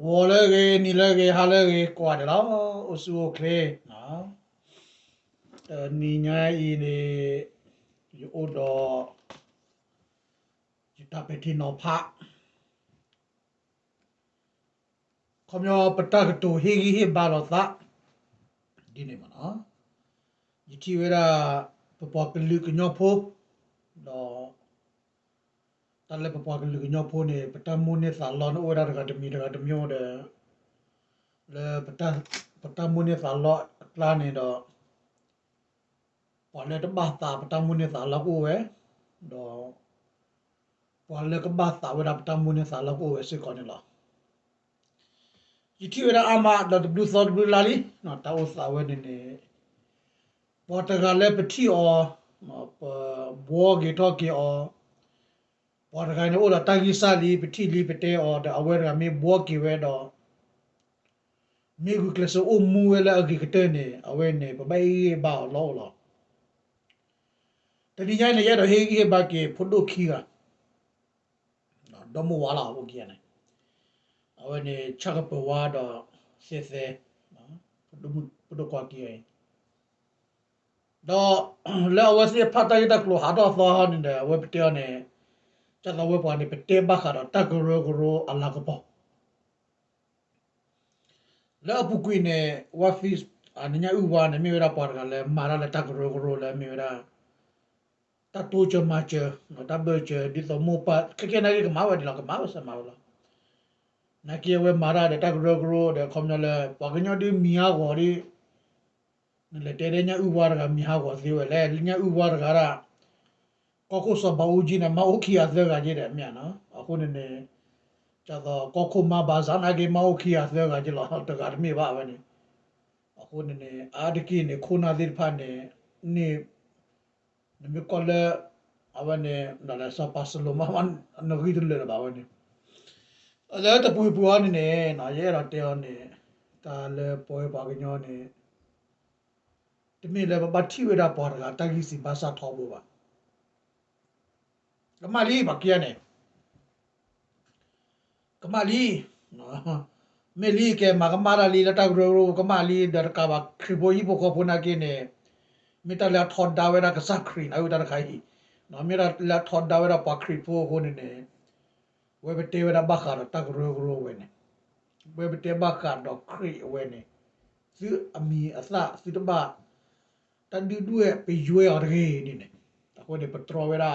ဝေါ်လဲကေနီလဲကေဟာလဲကေကွာတယ်လားအဆူကလေနော်အနီညာဤနေယူတော့ယူတာပတိနောဖာခမျောပတကတူဟီဂီဟီဘာလောသဒီနေမနော်ယတိဝေရာပပကလူကညောဖို့တော့ တလည်းပပကလူကညောဖိုနေပတမုန်နေသာလောနဝရာကတမီတကတမျိုးတဲ့လေပတပတမုန်နေသာလောကလာနေတော့ပေါ်လေတဘာသာပတမုန်နေသာလောကိုဝဲတော့ပေါ်လေကဘာသာဝရာပတမုန်နေသာလောကိုဝဲစေကောနေလား iti wera ama da blu thought blu lali no ta o sa we ne ne portugal le peti o ma pa bo ge to ke o portugal ne o da ta gi sa li peti li pete o da awe ga me bo ke we do me gu kle so o mu we la gi kete ne awe ne pa bai ba lo lo တတိယနေ့ရတော့ဟေးကြီးဘာကေဖုဒိုခီကနော်ဒမဝလာဟုတ်ကြီးနေအဝနေချက်ပဝါတော့စစ်စဲနော်ဘုဒ္ဓဘုဒ္ဓကွာကြီးရင်တော့လောဝစီဖတ်တိုင်းတကလိုဟာတော့သောနေတယ်ဝက်ပတဲနေ ကျတော့ဝက်ပေါ်နေပတဲဘခါတော့တကရောကရောအလာကပေါ့လောပုကွေနေဝဖစ်အနညာဥပါနေမြေရပါကလည်းမာရလည်းတကရောကရောလည်းမြေရတတူချမချနော်တဘချဒီသမုပတ်ကကနာကမာဝဒီလောကမာဝစမာဝလော na ke we mara de tak ro ro de khom na le pa ga nya di mi ha go ri ne le te de nya u wa ga mi ha go si we le nya u wa ga ra ko ko so ba u ji na ma u ki ya ze ga ji de mya no a ko ne ne cha do ko ko ma ba za na ge ma u ki ya ze ga ji lo to ga mi ba ba ni a ko ne ne a de ki ne ko na dir pha ne ne ne me ko le a ba ne na la sa pa so lo ma man no ri de le ba ba ni အဲ့ဒါတပူပူအနေနဲ့နော်ရဲတော့တဲနေဒါလည်းပွဲပါကညောနေတမီလည်းဘာတိဝရပေါ်တာတကြီးစီဘာသာထောဖို့ပါကမလီဘာကျနေကမလီနော်မေလီကမကမာရလီလတဂရကမလီဒရ ကဘာခရီဘိုယီဘကိုဖုနာကိနေမိတလာထော်ဒါဝရကစခရီနာဝဒရခိုင်နော်မိရလာထော်ဒါဝရပခရီပိုကိုနေနေဝေဘတေဝရဘခါတကရဂရဝေနေဝေဘတေဘခါတော့ခရီဝေနေသူအမီအသသူတဘတန်ဒူဒူရဲ့ပေရွေရရေနေနေအခုဒီပထရဝေရာပါစီဖိုင်တော့ပတေရဘဟီဟေဘာဟီကွေဖာနကိနမနေဝလေတာအဲတာတာလတာအဲနာဝမေခလီတော့ပါနော်တာအဲနမေခလီတော့ပါတယ်ကျတော့အပုကွေနေပကွာလီပါရဂဒေတညောပါနကတော့ကျတော့ဆေးဆေးနဲ့ကထောဝဲတမလို့မဖုဒုံမွေနဲ့ကထောဝဲဒီဆိုစီချိုတမလို့လာကလီကလာတဲ့မဝဲမဝဲတို့ထောပါမဝဲတို့ထောပါဘလို့တဲ့လက်ကြီးတဲ့တန်းနေကဲတော့တာဒီနေနော်အော်ဒီချိုတော့ဂေဂေတော့အော်ကလီဘိုဒီပေါ်တဲ့နေပါကလီဘိုဒီရလေတဲ့စေးပါဒီလောက်ခေါ်တီတဲ့ချက်တဲ့ချို ဒီအဝဲနေကြီးတော်တော့ပြန်နော်တလေလေပါကလီဘိုဒီနေတော့ယတိကဒါကလည်းချက်တော့ခဲရင်တာထောဒါဝရာလတီလာဖိုလီနော်လတီလာဖိုနော်ပိုခွာပိုတကနေနေနော်တာပဖိုခွာတဲ့ဝါက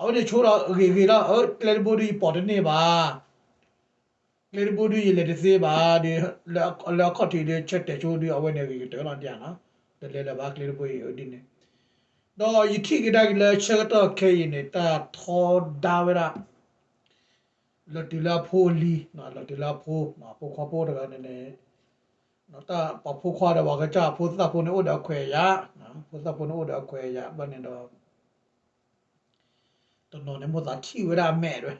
ဂါရီအခွဲရတယ်ကြက်တယ်ဝဲနေတပတ်ကတော့ဘာညောတော့ကဘာခဝဲအမောပါနေနော်တော့တာကြီးနေမဟာကတဘလနေပတာပလဲခုတကမညောတာလည်းပမီတို့ညောနေအတကမမေဟိုဒီချေဖနာကြီးဒိုလာချတော့ဝါဖီစပေယန်တေတေဒူနေပပမီဟူမအဝဲနေအဝဲနေဆယ်လီအဝဲနေဘာဒူနေပ 너네 뭐다 티외라 매를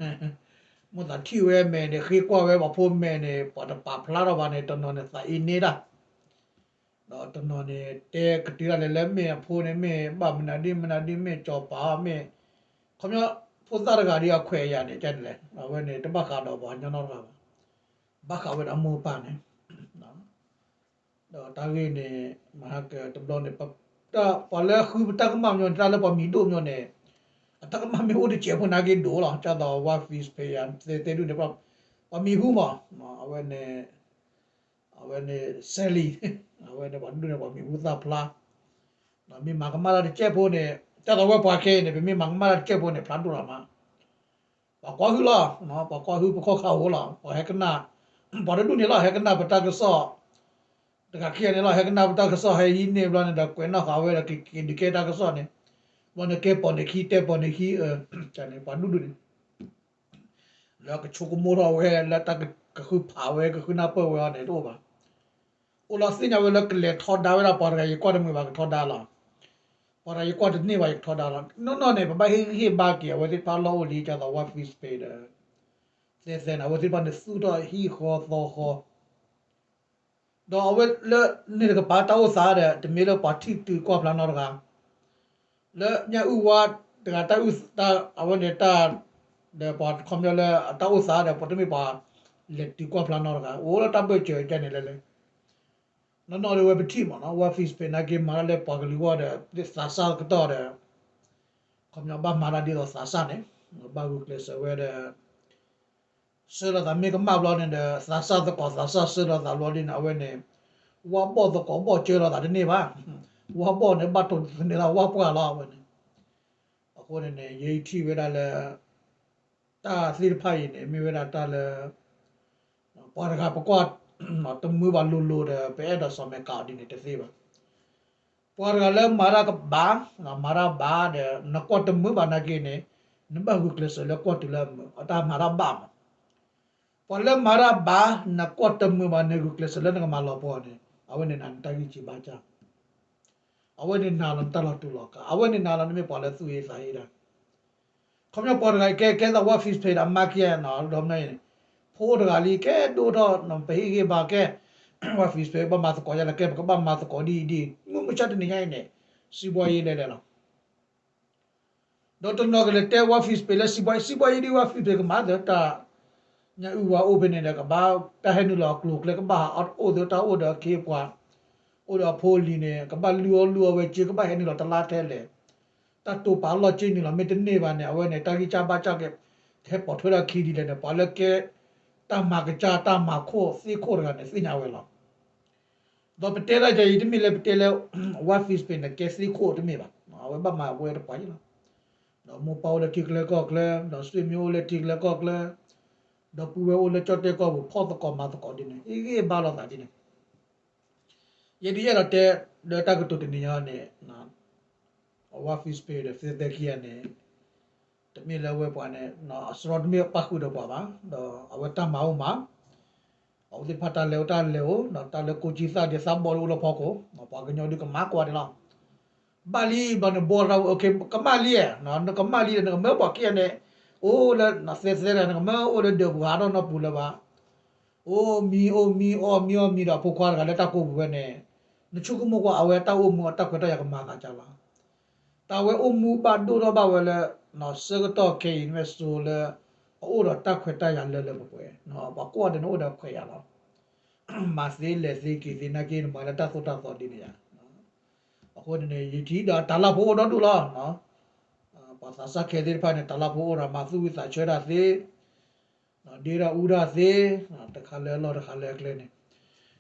뭐다 티외 매네 그거 왜 바포 매네 바다 바플라라 바네 너네 사 이네라 너 너네 때 그때라 레레메 포네메 바문나디 문나디 메 쪼파메 그러면 포사르가리아 쾌야네 쟤네 왜네 대박하다 봐 녀너라 바카 왜 아무 빠네 너 다게네 마하게 덤블네 밥တာပါလဲခူတကမညွန်တာလပမီတို့ညွန်နဲ့ taka mami ode chepo nage do la cha da wa fees pay am te te du ne pa pa mi hu ma awe ne awe ne seli awe ne bandu ne pa mi hu ta pla na mi ma kama la chepo ne cha da wa pa ke ne mi ma kama la chepo ne plan do la ma pa kwa hu la na pa kwa hu pa kho kha ho la pa he kana pa du ne la he kana pa ta ka so တကယ်ကြီးနေလားဟဲ့ကနာပတာကဆော့ဟဲ့ရင်းနေဘလာနေတာကွယ်နာခါဝဲလာကိကိဒီကေတာကဆော့နေ ผาเวก็คือนาเปเวเนี่ยรู้ป่ะโอลาสิญาเวแล้วก็เลยทอดดาวเวลาปอร์กายกอดมือว่าทอดดาลาปอร์กายกอดนี่ว่าทอดดาลาโนโนเนี่ยบะเฮเฮบาเกียเวติปาโลลีจาตะว่าฟิสเปเ လဲနေကပါတောက်စားတဲ့တမီလပါတီတူကွာပလာနော်ကလဲညဥဝါတကတာဥတာအဝဲနေတာတဲ့ပါခွန်ရလဲတောက်စားတဲ့ပတမီပါလက်တီကွာပလာနော်ကအိုးတပ်ပဲကျဲကျနေလဲလဲနော်နော်ဝဲပတိမနော်ဝါဖစ်ပနာကေမာလဲပါကလီဝါတဲ့စာစာကတော့တဲ့ခွန်ရဘာမာရာဒီတော့စာစာနေဘာဂုကလစဝဲတဲ့ဆရာဒါမေကမဘလောနေတဲ့သာသာတကောသာသာဆရာဒါလောနေအဝဲနေဝါဘောတကောဘောကျေရတာဒီနေပါ ဝါဘောနေဘတ်တုနေတာဝါပွားလာဝဲနေအခုနေရေထီဝဲတာလဲတာသီရဖိုင်နေမိဝဲတာတာလဲပွားရကပကွာမတမှုပါလူလူတဲ့ပဲတော့စမဲကာဒီနေတသေးပါပွားရကလဲမာရကဘာမာရဘာတဲ့နကွတ်တမှုပါနာကိနေနဘဂုကလစလဲကွတ်တလဲအတာမာရဘာမ pole mara ba na kota mu ba ne gu kles le na ma lo po ne awe ne nan ta gi chi ba cha awe ne na lan ta la tu lo ka awe ne na lan me pole su ye sa ye da khom ya por ga ke ke da wa fish pay da ma ke na do na ne pho da ga li ke do do no pe ge ba ke wa fish pay ba ma ko ya la ke ba ma ko di di mu mu cha de ne ya ne si bo ye le le la တော့တော့ကလည်းတဲဝါဖ စ်ပဲလက်စီပွိုင်းစီပွိုင်းဒီဝါဖစ်ပဲကမာတာညာဥဝါ open နေကဘာတဟဲနူလာကလုကလေကဘာအော်အိုဒတာအိုဒါကေပွာအိုဒါဖိုလီနေကဘာလူောလူဝဲချေကဘာဟဲနူလာတလာထဲလေတတ်တူပါလောချင်းနူလာမေတနေပါနဲ့အဝဲနေတာကြီးချပါချကဲထဲပေါ်ထွေးတာခီဒီလေပါလကဲတမကကြတမခိုစီခိုရကနေစညာဝဲလာတော့ပတဲလာကြည်တမီလေပတဲလေဝါဖစ်ပင်ကဲစီခိုတမီပါအဝဲဘာမဝဲတော့ပါရလားတော့မပေါ်လေတိကလေကောကလေတော့စတီမျိုးလေတိကလေကောကလေဒပူဝဲလေချတ်တဲ့ကောဖော့တကောမတကောဒီနေအေးအေးဘာလို့တာဒီနေ ယဒီရတဲ့ဒတာကတူတင်ရနေနာဝါဖစ်ပေတဲ့ဖစ်တဲ့ကီယနေတမီလဝဲပွားနေနော်စရော့မီပါခုတော့ပါပါတော့အဝတမောင်းမှာအော်ဒီဖတ်တာလေတာလေဟိုနော်တာလေကိုကြီးစားတဲ့စမ်ဘောလို့ဖောက်ကိုနော်ပါကညောဒီကမကွာတယ်နော်ဘာလီဘာနဘောရာโอเคကမလီနော်ကမလီနော်မေဘောကီယနေ o la na se se la na ma o le de bu ha do na pu la ba o mi o mi o mi o mi da po kwa ga la ta ko bu ne na chu ko mo ko a we ta o mo ta ko ta ya ka ma ka cha la ta we o mu ba do do ba we le na se ko to ke invest so le o da ta ko ta ya le le bo we no ba ko de no da ko ya la ma se le se ki se na ke ma la ta so ta so di ne ya အခုနေရည်တီးတာတလာဖို့တော့တူလားနော်ပါစာစခဲတဲ့ဖာနဲ့တလာဖို့ရမှာသူဝိစာချွဲတာစေနော်ဒေရာဥရာစေနော်တခါလဲလောတခါလဲကလေးနေ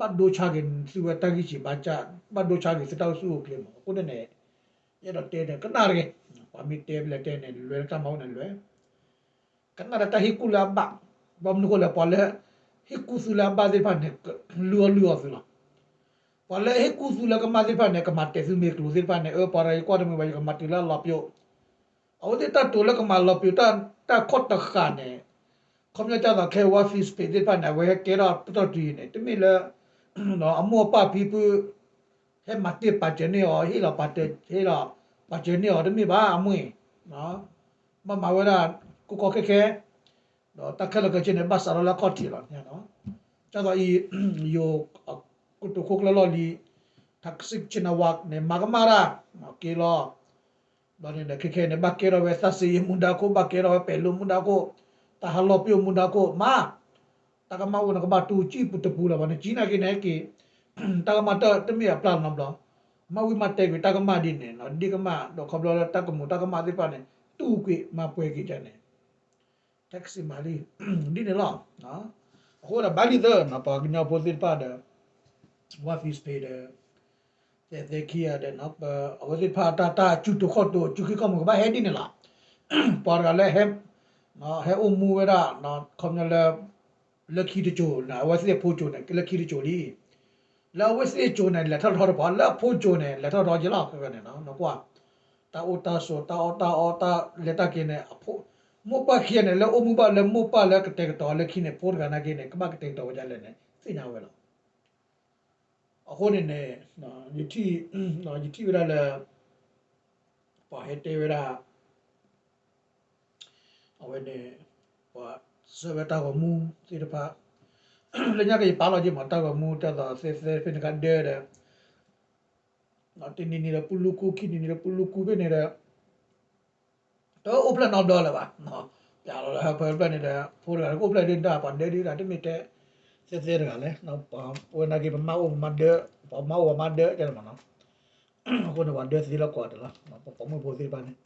မင်းနေလဲကြည့်တာဟာတော့ကူလဲထွဲပါမပါတာဒီနေလားဟောဝဲနေနေနမေပါဒဒီနေမှာပြေလဲပါဟဲရာပါတေနာနကနာနလေစာဒူရောနလေခီကပါတေနာနလေစာတမှုခုဘတ်ဒိုချာကင်စီဝတဂီချီဘာချဘတ်ဒိုချာကင်စတောက်စုကိုကလမကိုနေရတော့တေတဲ့ကနာရကေပါမီတေဘလက်တေနေလွယ်တမောင်းနေလွယ်ကနာရတဟီကူလာဘဘမ်နကိုလာပေါ်လေဟီကူဆူလာဘာဒီဖာနေလူ လူအဖလာ wala he kusu la kama le pa ne kama te su me klu pa ne e para ko de me ba kama ti la la pyo au de ta to la kama la pyo ta ta khot ta kha ne khom ya ta da ke wa fi spe de pa ne we ke ra to ti ne te me la no amo pa pi pu he ma te pa je ne o hi la pa te he la pa je ne o de me ba amui no ma ma wa ra ku ko ke ke no ta ka la ka je ne ba sa la ko ti la ne no cha da i yo kutu kukla lo li taksik china wak ne magamara ke lo bani ne keke ne bakero we sasi munda ko bakero we pelu munda ko tahalo pio munda ko ma takama una ka batu chi putu pula bani china ke ne ke takama ta temi apla nam lo ma wi ma te ke takama di ne no di kama do khoblo takamu takama di pa ne tu ke ma pwe ke jane taxi mali di ne la na ko da bali da na pa nya po ti pa da wa fi spe da te te kia da na pa wa ti pa ta ta chu to kho to chu ki ko mo ba he di ne la pa ga le he na he o mu wa da na khom nya le le ki de jo na wa si po jo ne le ki de jo li la wa si jo ne le tho tho ba la po jo ne le tho tho ji la ka ne na no kwa ta o ta so ta o ta o ta le ta ki ne a po မောပခိနေလေအမှုပါလေမောပလေကတဲ့တော်လေခိနေပေါ်ကနာကိနေကမကတဲ့တော်ကြလဲနေစိနာဝဲလားအခုနေနေနော်ယတိနော်ယတိဝရလေပါဟတေဝရအဝဲနေပါ စဝတာကမူစိတပါလေညကေပါလာကြီးမတာကမူတတော်ဆေဆေဖိနကဒဲတဲ့နော်တင်းနေနေပူလူကူခိနေနေပူလူကူပဲနေတဲ့တော့ open တော့တော့လာပါနော်ပြတော့လည်းဖယ်ပနေတယ်ဖိုးတယ်ကို open တင်တာပါနေဒီတာတမစ်တဲ့စစ်စစ်ရကလည်းနော်ပေါ်နာကေမမောမဒပမောမဒကျတယ်မနော်အခုတော့ဒက်စီလောက်ကွာတယ်လားနော်ပမပေါ်သေးပါနဲ့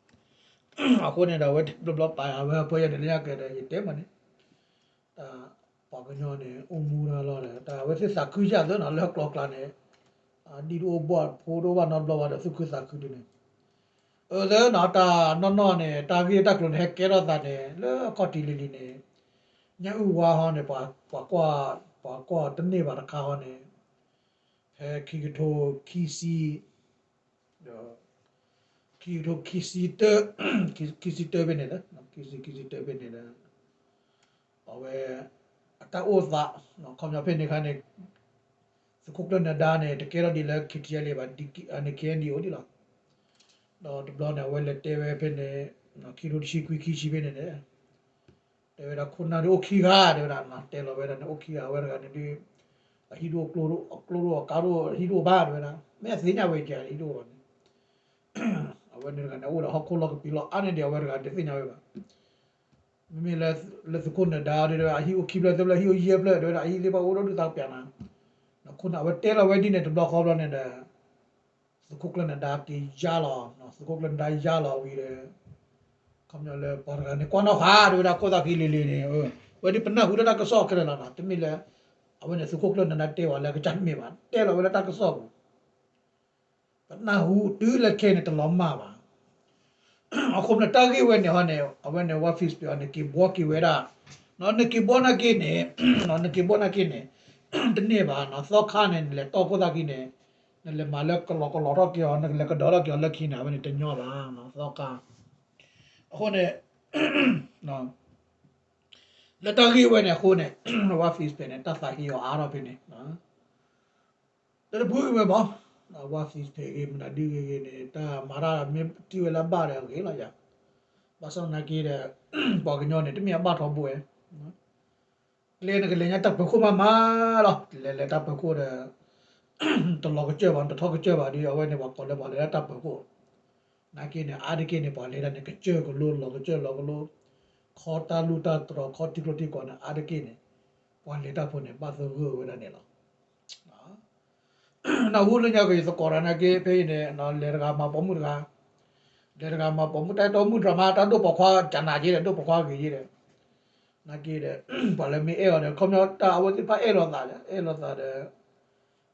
အခုနေတာဝက်ဘလော့ပါဝယ်ပေါ်ရတယ်လည်းကဲတယ်တဲမနဲ့ ဒါပါကညောနေအမူလာလာတယ်ဒါဝက်စစ်စာခူးရတော့နော်လောက်ကလော့ကလာနေအာဒီလိုဘောဖိုးတော့ဘာနော်ဘလော့ဘာစုခူးစာခူးတယ် öle nata no no ne ta gi ta klo ne ke ro ta ne le ko ti li li ne nya u wa ha ne pa pa kwa pa kwa ta ne ba ta kha ha ne he ki gi tho ki si do ki tho ki si te ki si te be ne da ki si ki si te be ne da awe ata o za no kom ya pe ne kha ne စကုတ်လနဒါနဲ့တကယ်တော့ဒီလက်ခစ်ရလေးပါဒီအနေကဲဒီဟိုဒီလားတော့ဒီဘလော့နဲ့ဝဲလက်တဲပဲဖြစ်နေနော်ခီလိုရှိကွီခီရှိပဲနေတယ်တဲပဲခုနာတို့ခီကားတယ်လားနော်တဲလောပဲတဲ့အိုခီကာဝဲကနေဒီဟီရိုကလိုရိုကလိုရိုကာရိုဟီရိုဘာတယ်လားမဲစင်းညာဝဲကြဟီရိုအဝဲနေကနေဟိုတော့ဟောက်ကိုလောကပီလောအနေတယ်ဝဲကတဲ့စင်းညာဝဲပါ မမေလက်လက်စကုန်းဒါတယ်အဟီအိုခီဘလက်တယ်ဟီအိုယေဘလက်တယ်အဟီလေးပါဟိုတော့တောက်ပြန်လာနော်ခုနဝဲတဲလောဝဲဒီနဲ့တဘလော့ခေါ်လို့နေတဲ့စကုကလန်ဒါကီဂျာလာနော်စကုကလန်ဒါဂျာလာဝီရဲကမ်ညလေပါရကနေကွာနော်ဟာဒူ အခုနတာဂီဝဲနေဟနေအဝဲနေဝါဖစ်ပြောနေကီဘောကီဝဲရာနော်နေကီဘောနာကီနေနော်နေကီဘောနာကီနေတနေ့ပါနော်သောခါနေလေတော့ပဒကီနေလေမလကလကလရကီအနကလကဒရကီလကီနာဝနေတညောပါနော်သောခါအခုနေနော်လတကီဝဲနေခုနေဝါဖစ်ပြနေတသဟီယောအာရပြနေနော်တဘူဝဲဘော ဆောင်နာကြီးတဲ့ပေါ်ကညောနေတမီအမထောပွဲနော်လေနကလေညတပ်ပခုမမလားလေလေတပ်ပခုတဲ့တလောကကြပါတထောကကြပါဒီအဝဲနေပါပေါ်လဲပါလေတပ်ပကိုနာကိနေအာဒီကိနေပါလေတဲ့ကကြကိုလို့လောကကြလောကလို့ခေါ်တာလူတာတရခေါ်တိကတိကောနာအာဒီကိနေပေါ်လေတပ်ဖို့နေပါသောကိုဝဲနေလောနော်နော်ဟိုလညကေစကောရ နာကေဖေးနေနော်လေရကမှာပေါ်မှုတကလေရကမှာပေါ်မှုတိုက်တော်မှုဒရမာတတို့ပခွာဂျန်နာကြီးတဲ့တို့ပခွာကြီးကြီးတဲ့နာကိတဲ့ပါလေမီအေရောကွန်ပျူတာအဝတိပါအေရောသားလေအေရောသားတဲ့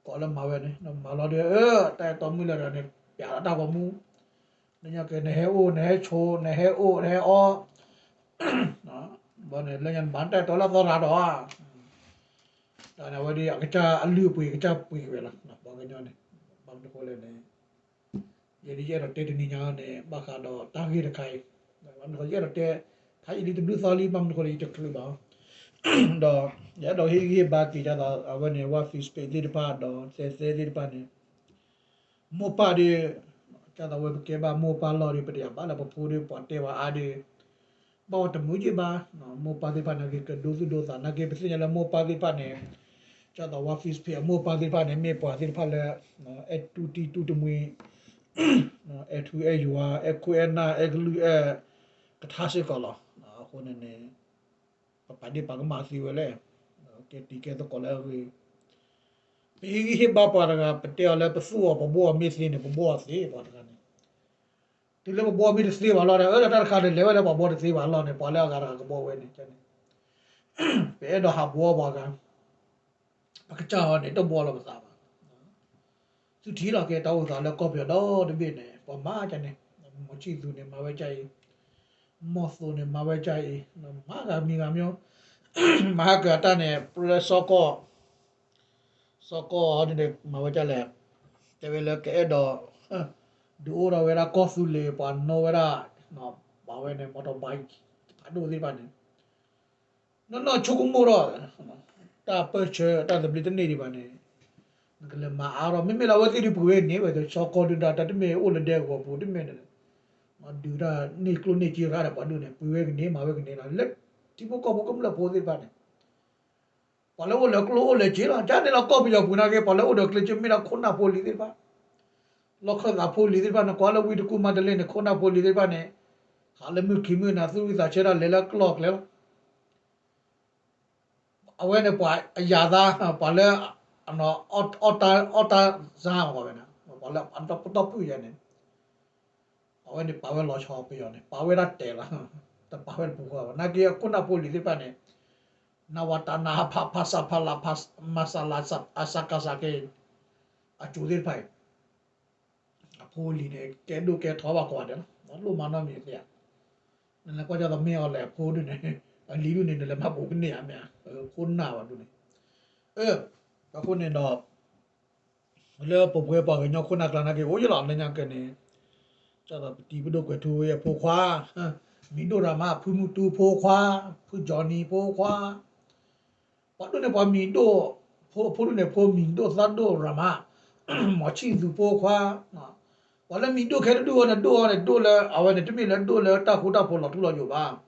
có là mà về này nó mà lo đi ơ tại tóm mươi là rồi này bẻ đã đào vào mu nên nhà cái này heo ô này heo chô này heo ô này heo o đó bọn này lên nhận bán tại đó là do ra đó à đó là đi cái cha ăn lưu bùi cái cha bùi về là nó bao cái nhau này bao cái cô lên này giờ đi giờ là tết đi nhau này bao cả đó ta ghi được khai bạn có giờ là tết thấy đi từ lúc sau đi băm có đi chụp lưu bảo တော့ရတော့ဟိဟိဘာတိကြတော့အဝနေဝါဖီစပေဒီပါတော့ဆဲဆဲဒီပါနေမောပါဒီကြတော့ဝေကေဘာမောပါလော်ဒီပတိပါလာပပူဒီပတ်တေဝါအာဒီဘောတမူကြီးပါနော်မောပါဒီပါနကေကဒိုစုဒိုသာနကေပစညလာမောပါဒီပါနေ ကြတော့ဝါဖီစပေမောပါဒီပါနေမေပါဒီပါလေနော်အတူတီတူတမွေနော်အထူအယူအာအခွေနာအဂလူအကထားရှိကောလားနော်ခုနေနေ padi pag masi wele ke tike to kola ri pi hi ba pa ra pete ala pa su pa bo mi si ne pa bo si pa ra ne ဒီလိုဘောမီစေးပါလို့တယ်အဲ့ဒါတခါလေလေဝဲလေဘောဘောစေးပါလို့နေပေါ်လဲကရာကဘောဝဲနေချင်ဘယ်တော့ဟာဘော ပါကပကကြောနေတော့ဘောလို့မစားပါသူထီတော့ကဲတော့သာလဲကော့ပြတော့တပြည့်နေပေါ်မှာချင်နေမချီသူနေမှာပဲကြိုက်မော့ဆိုနေမှာပဲကြိုက်မာကမီကမျိုးမဟာကတနဲ့ပရစောကောစောကောဒီနေမှာပဲကြလဲတဝဲလဲကဲတော့ du ora vera kosule pa no vera no ba we ne motorbike adu di pa ne no no chuku mo ro ta pa che ta de bli ne di pa ne ngale ma aro me me la we ti di pu we ne we so ko du da ta de me o le de ko pu de me ne ma du da ni klo ni ji ra da pa du ne pu we ne ma we ne la le ti mo ko mo ko la po di pa ne ပါလို့လေကလို့လေချီလာကြတယ်တော့ကော့ပြီးတော့ခုနကပါလို့တော့ကလချင်မီလာခုနပိုလီဒီပါ lokha da poli de bana kwala wi ku ma dele ne khona poli de bane hale mu khimu na su sa chera le la clock le awe ne pa ya da pa le ano ot ota ota za ko be na pa le an to to pu ya ne awe ne pa we lo cho pe yo ne pa we ra te la ta pa we pu ko na ke khona poli de bane na wata na pa pa sa pa la pa masala sa asaka sa ke a chu de pai ဖိုးလီနဲ့ကဲတို့ကဲထောပါကွာတယ်နော်လို့မနာမြေပြနလည်းကွာကြတော့မင်းရောလဲဖိုးတွေနဲ့လီလူနေလည်းမပိုးကနေရမြ ဖိုးနာပါတို့နေအဲအခုနေတော့လဲပပွဲပါကညခုနကလာနာကေဝရလာနေညာကနေကျတော့ဒီဘဒုကွထိုးရဲ့ဖိုးခွာမင်းတို့ရမဖူးမှုတူဖိုးခွာဖူးဂျော်နီဖိုးခွာဘာတို့နေပါမင်းတို့ဖိုးဖိုးတို့နေဖိုးမင်းတို့သတ်တို့ရမမချီသူဖိုးခွာနော်ဝါလမီတို့ခဲတို့နဲ့တို့နဲ့တို့လဲအဝဲနဲ့တမိလဲတို့လဲတခုတဖို့လောက်ထူလောက်อยู่ပါတို့ရဝဲနဲ့လတ်တစီကလဲလဲလမ်ကွာလူတချီတီပါနဲ့အမှုပခုလောက်လဲနဲ့ဖိုးတွေနဲ့ပခုလောက်လဲလားဘာလို့ကလဲပေါ်လာကဝဲခေါ်လာပါစီလားနော်အပါစီနဲ့တူလာပါစီဝီလောနဲ့လွယ်လေးပိုင်အဖိုးတို့နဲ့မရမပါကေပါ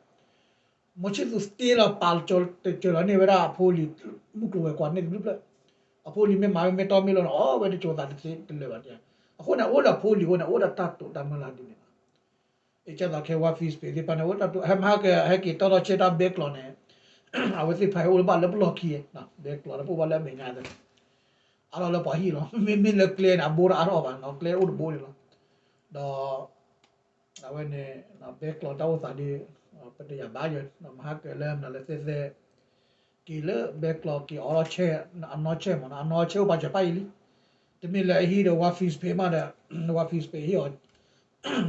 ဟာကဟကီတော်ချေတာဘက်လောနေအဝစီဖိုင်ဟိုဘာလဘလော့ကီနော်ဘက်လောပူဘာလဲမေညာတယ်အလောလပါဟီလောမင်းမင်းလကလန်အဘောရာရောဘာနော်ကလေဥဒဘိုလီလောတော့ awene na back lo taw sa di pati ya ba yo na ma ke le na le se se ki le back lo ปัตยาบ้าอยู่นมฮักเกลมนั่นเลยเซ่กีเลเบกลอกีออเช่อันนอเช่มันอันนอเช่บาจะไปลิတမီလာဟီရဝါဖီစ်ဖေးမတဲ့ဝါဖီစ်ဖေးဟီော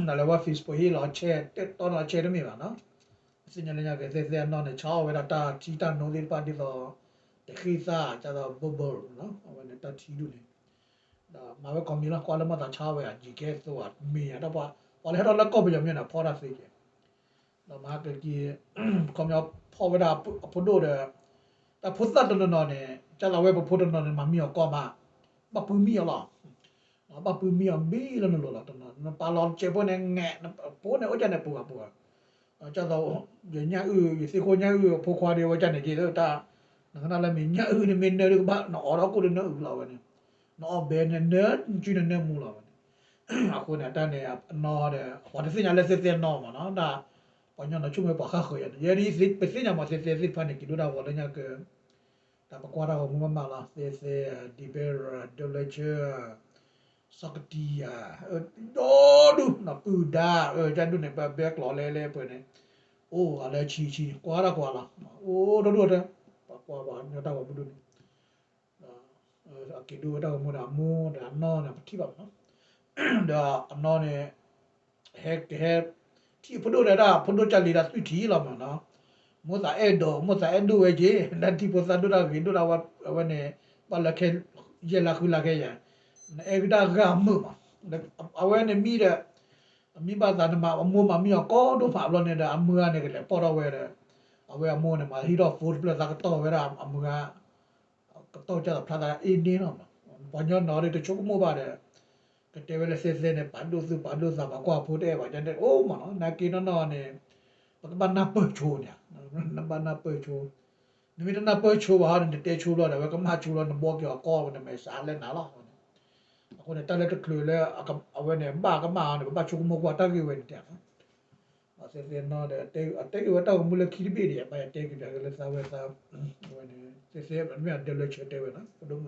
နာလဝါဖီစ်ဖေးဟီလောချဲတက်တော်လာချဲတမီပါနော်စင်ညာညာကဲသဲသဲနော်နဲ့ချောဝဲတာတာချီတာနိုဒီပါတီတော့တခိစာကျတော့ဘဘနော်ဝဲတာချီလူလေဒါမဝဲကွန်မြူလာကွာလမတာချောဝဲအကြီးကဲဆိုတာမီရတော့ပါဘာလဲတော့လက်ကော့ပြမြင်တာဖော်တာစေးကျ de ma ke ki kom yo pho wa da pho do de ta pho sa do no ne cha la we pho do no ne ma mi yo ko ma ba pu mi yo la no ba pu mi yo mi lo no la to no no pa lo che po ne nge po ne o cha ne pu ga pu ga ကျွန်တော်ညအူစေခိုညအူဖိုခွာတွေဝကြနေကြတော့တာငါကလည်းမညအူနေမင်းတွေဘာနော်တော့ကိုလည်းနော်လာဝင်နော်ဘယ်နဲ့နဲ့ကျင်းနေမူလာဝင်အခုနဲ့တန်းနေနော်တဲ့ဟောဒီစညာလက်စစ်စနော်မနော်ဒါ ပညာနော်ချုံမပါခါခွေရရီစစ်ပစညာမစစ်စစ်စစ်ဖန်ကိဒူဒါဝလညာကဒါပကွာရာဟမမလာစစ်စစ်ဒီဘရာဒိုလက်ချာစကတီယာဒိုဒူနပူဒါဂျန်ဒူနေဘက်ဘက်လော်လဲလဲပွနေအိုးအလဲချီချီကွာရာကွာလာအိုးဒိုဒိုတဲ့ကွာပါညတာဘူးဒူနေအကိဒူဒါမနာမူဒါနော်နပတိပါနော်ဒါအနော်နဲ့ဟက်ဟက် တီဖဒိုဒါဖဒိုချလီဒါသွီတီလာမနော်မောသာအဲ့တော့မောသာအဲ့ဒိုဝဲကြီးလက်တီပိုသာဒိုဒါဂင်ဒိုဒါဝဝနေပါလခဲရလာခုလာခဲရအဲ့ဒါကမမအဝဲနေမိတဲ့မိဘသာနမအမိုးမမီကောဒိုဖာဘလနေတဲ့အမွေကနေကလေပေါ်တော့ဝဲတဲ့အဝဲအမိုးနေမှာဟီတော့ဖိုးပလက်သာကတော့ဝဲတာအမွေကတော့ကြတော့ဖလာတာအင်းနေတော့ဘာညောနော်တဲ့ချိုးမိုးပါတယ်က တေဝလစစ်စစ်နဲ့ပန်ဒုစုပန်ဒုစာပါကွာဖို့တဲ့ပါကျတဲ့အိုးမနော်နာကီနော်နော်နဲ့ပကပနာပချိုးညာနဘာနာပွဲချိုနမီတနာပွဲချိုဘာနဲ့တဲချိုလို့တယ်ကမချိုလို့နဘောကြောကောနမေစားလဲနာတော့အခုနဲ့တက်လက်တကလူလဲအဝဲနဲ့ဘာကမအောင်ဘာချိုမကွာတက်ကြီးဝဲတဲ့အစစနော်တဲ့တဲတဲဝတ်တော့မူလခီးပေးတယ်ပဲတဲကြီးတယ်လဲစားဝဲစားဝဲနေစစမမြတ်တယ်လက်ချက်တဲဝဲနော်ဘုဒ္ဓမ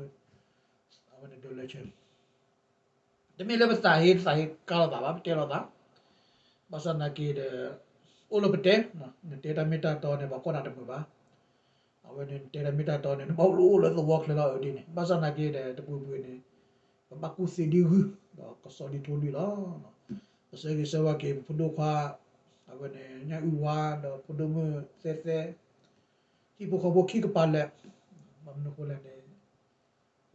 အဝဲနဲ့တယ်လက်ချက် တမီလည်းစာဟိစာဟိကာလာတာတဲတော့တာဘာစနာကီတဲ့ all of them no data meta to ne ba kona de ba awen data meta to ne ba lo lo the work la odi ne ba sa na ke de de pu pu ne ba ku se di hu da ko so di to di la no se ke se wa ke pu do kha awen ne nya u wa da pu do mu se se ki pu ko bo ki ka pa le ba no ko le ne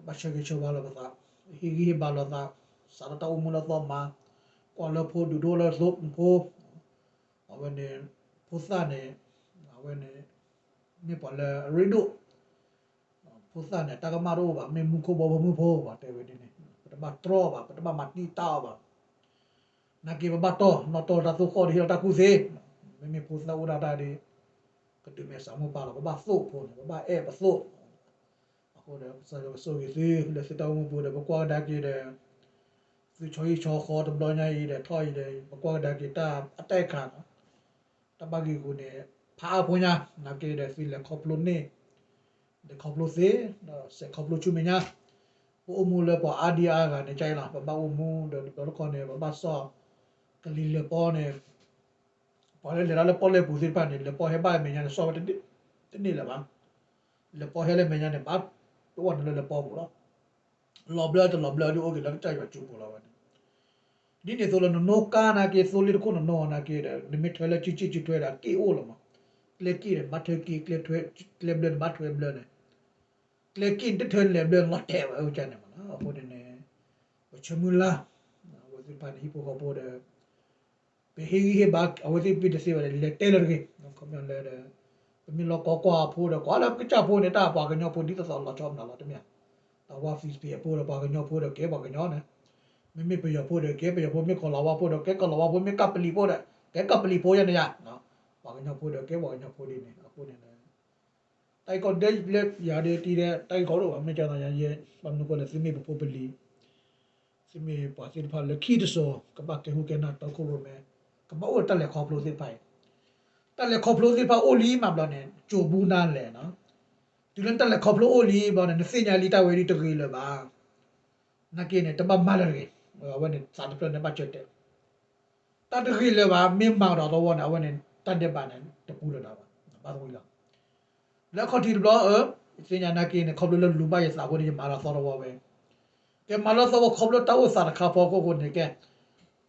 ba che ke che wa la ba ta hi hi ba la ta sa ta u mu la to ma kwa la pho du do la zo pho အဝနေဖုသနေအဝနေမြေပေါ်လေရီဒိုဖုသနေတကမာရောပါမေမူကိုဘောမူဖိုးပါတဲ့ဝနေပထမထရောပါပထမမတ်နီတာပါနာကေဘတ်တော့နော်တော်တာသုခေါ်ဒီတာကုစေမေမေဖုသနာဦးတာဒီကတိမေဆာမပါလာဘာသုဖို့ဘာအဲပသုအခုတော့ဆိုဆိုကြီးလက်စတောင်းဖို့တဲ့ဘကွာဒါကြီးတဲ့ သူချောကြီးချောခေါ်တဘလောင်းကြီးတဲ့ထော်ကြီးတဲ့မကွာတဲ့ဂီတာအတိုက်ခါနော်တပကီကိုနေဖာဖုန်ညာနာကေတဲ့ဖီလက်ခေါပလုံးနေတဲ့ခေါပလုံးစေနော်ဆက်ခေါပလုံးချူမညာအိုမူလပေါ်အာဒီအာကနေကြိုင်လာပပအိုမူတဲ့တော့ခေါ်နေပပဆော့ကလီလပေါ်နေပေါ်လေလာလပေါ်လေပူစီပါနေလပေါ်ဟဲပါမညာဆော့တဲ့တနေ့လာပါလပေါ်ဟဲလေမညာနေပါတော့နလပေါ်ပေါ့နော်လော်ဘလာတလော်ဘလာတို့အိုကေလက်ကြိုက်ပါချူပေါ်လာပါ ဒီနေဆိုလို့နိုကာနာကေဆိုလီကိုနိုနာကေနိမထွဲလဲချီချီချီထွဲတာကေအိုလမကလက်ကီမတ်ထွဲကီကလက်ထွဲကလက်ဘလန်မတ်ထွဲဘလန်ကလက်ကီတထွဲလဲဘလန်မတ်တဲဝချန်နေမလားဟိုတဲ့နေဝချမူလာဝဒီပန်ဟီပိုဟပေါ်တဲ့ဘေဟီဟေဘတ်အဝဒီပီတစီဝလေတဲလကေနော်ကမန်လဲတဲ့မီလောကောကွာဖိုးတဲ့ကွာလာကချဖိုးနေတာပါကညောဖိုးဒီသဆောလာချောမနာလာတမယတော့ဝါဖီစပီပိုး တဲ့ပါကညောဖိုးတဲ့ကဲပါကညောနဲ့မိမိပရဖို့တယ်ကဲပရဖို့မိခေါ်လာဝဖို့တယ်ကဲကလာဝဖို့မိကပလီဖို့တယ်ကဲကပလီဖို့ရနေရနော်ဘာကညဖို့တယ်ကဲဘာကညဖို့နေနေအခုနေနေတိုက်ကောဒဲလက်ရာတဲ့တီးတဲ့တိုက်ကောတော့အမေကျန်ရရဲ့ဘမ်နုကိုလည်းစိမိဖို့ပလီစိမိပါစီဖာလက်ခီတဆိုကပကေဟုကနာတော့ကိုလိုမဲကမအိုတက်လက်ခေါပလို့စစ်ပိုင်တက်လက်ခေါပလို့စစ်ပါအိုလီမှာဘလနဲ့ဂျိုဘူးနာလဲနော်ဒီလန်တက်လက်ခေါပလို့အိုလီဘာနဲ့စညာလီတာဝဲရီတကြီးလေပါနကေနဲ့တမမလာရေ ဝနစာတပနပတ်ချက်တဲ့တတခိလေပါမင်းမောင်တော်တော့ဝနဝနတတ်တဲ့ပါနဲ့တပူလာတာပါဘာလို့လဲလက်ခတိဘလောအစညာနာကိနေခေါပလလူပါရစာကိုဒီမာလာသောတော့ပဲကဲမာလာသောခေါပလတောက်စာခါပေါ်ကိုကိုနေကဲ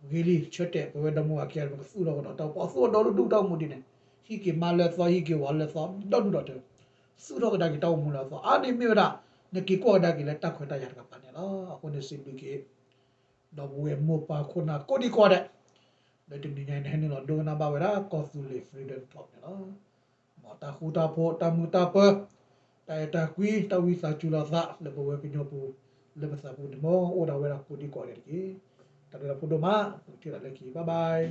ဂီလီချက်တဲ့ဘဝဒမှုအကျဲမစူတော့တော့တော့ဆောတော့ဒုတော့မှုဒီနေဟိကေမာလာသောဟိကေဝါလာသောတော့တော့တယ်စူတော့ကတကတောက်မှုလာသောအာဒီမြေရနကိကောဒါကိလက်တက်ခွတ်တရတာပါနေလားအခုနေစင်လူကေ တော့ဝေမောပါခုနာကိုဒီကောတဲ့လက်တင်ဒီနိုင်နေနော်ဒိုနာပါဝရာကောဆူလီဖရီဒမ်တော့နော်မတာခူတာဖို့တမူတာပတိုင်တာကွီတဝီစာချူလာသာလဘဝကညောပူလဘစာပူဒီမောအိုဒါဝရာကိုဒီကောတဲ့ကြီးတရဖုဒမတီရလက်ကြီးဘိုင်ဘိုင်